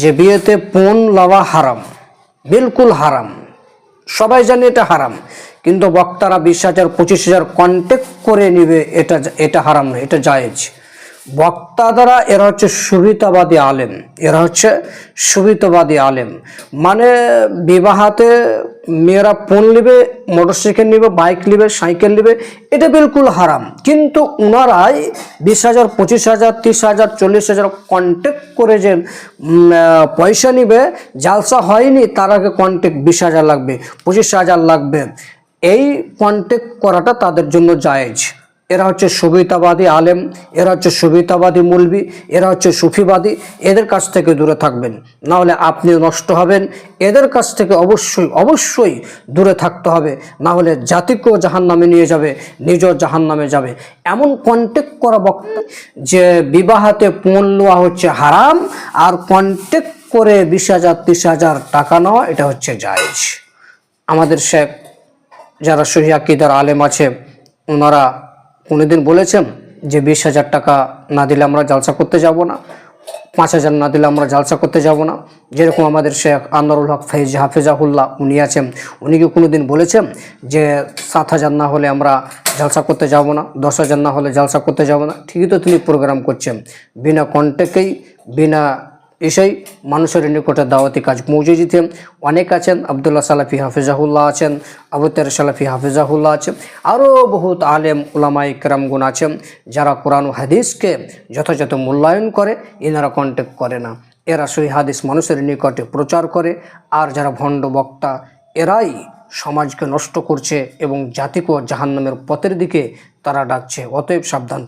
যে বিয়েতে পণ লওয়া হারাম, বিলকুল হারাম, সবাই জানে এটা হারাম, কিন্তু বক্তারা বিশ হাজার, পঁচিশ হাজার কন্ট্যাক্ট করে নিবে এটা এটা হারাম নয়, এটা জায়েজ। বক্তা দ্বারা এরা হচ্ছে সুবিধাবাদী আলেম, এরা হচ্ছে সুবিধাবাদী আলেম। মানে বিবাহাতে মেয়েরা ফোন নেবে, মোটরসাইকেল নেবে, বাইক নেবে, সাইকেল নেবে, এটা বিলকুল হারাম। কিন্তু ওনারাই বিশ হাজার, পঁচিশ হাজার, তিরিশ হাজার, চল্লিশ হাজার কন্ট্যাক্ট করে যে পয়সা নেবে, জালসা হয়নি, তার আগে কন্ট্যাক্ট বিশ হাজার লাগবে, পঁচিশ হাজার লাগবে। এই কন্ট্যাক্ট করাটা তাদের জন্য জায়েজ। এরা হচ্ছে সুবিতাবাদী আলেম, এরা হচ্ছে সুবিতাবাদী মুলবি, এরা হচ্ছে সুফিবাদী, এদের কাছ থেকে দূরে থাকবেন। না হলে আপনিও নষ্ট হবেন। এদের কাছ থেকে অবশ্যই অবশ্যই দূরে থাকতে হবে। না হলে জাতিকেও জাহান নামে নিয়ে যাবে, নিজেও জাহান নামে যাবে। এমন কন্টেক্ট করা বক্তা যে বিবাহাতে পণ নেওয়া হচ্ছে হারাম, আর কন্টেক্ট করে বিশ হাজার, ত্রিশ হাজার টাকা নেওয়া, এটা হচ্ছে জায়জ। আমাদের শেখ, যারা সহি আকিদার আলেম আছে, ওনারা কোনোদিন বলেছেন যে বিশ হাজার টাকা না দিলে আমরা জালসা করতে যাব না, পাঁচ হাজার না দিলে আমরা জালসা করতে যাব না। যেরকম আমাদের শেখ আনোয়ারুল হক ফাইজ হাফেজাহুল্লাহ উনি আছেন, উনি কি কোনো দিন বলেছেন যে সাত হাজার না হলে আমরা জালসা করতে যাব না, দশ হাজার না হলে জালসা করতে যাব না? ঠিকই তো তিনি প্রোগ্রাম করছেন। বিনা কন্ট্যাক্টেই বিনা এসেই মানুষের নিকটে দাওয়াতি কাজ পৌঁছে দিতেন অনেক আছেন। আবদুল্লাহ সালাফি হাফিজাহুল্লাহ আছেন আবুতের সালাফি হাফিজাহুল্লাহ আছেন, আরও বহুত আলেম উলামাই কেরামগুন আছেন যারা কোরআন হাদিসকে যথাযথ মূল্যায়ন করে, এনারা কন্ট্যাক্ট করে না। এরা সহি হাদিস মানুষের নিকটে প্রচার করে, আর যারা ভণ্ড বক্তা, এরাই সমাজকে নষ্ট করছে এবং জাতিকে জাহান্নামের পথের দিকে তারা ডাকছে। অতএব সাবধান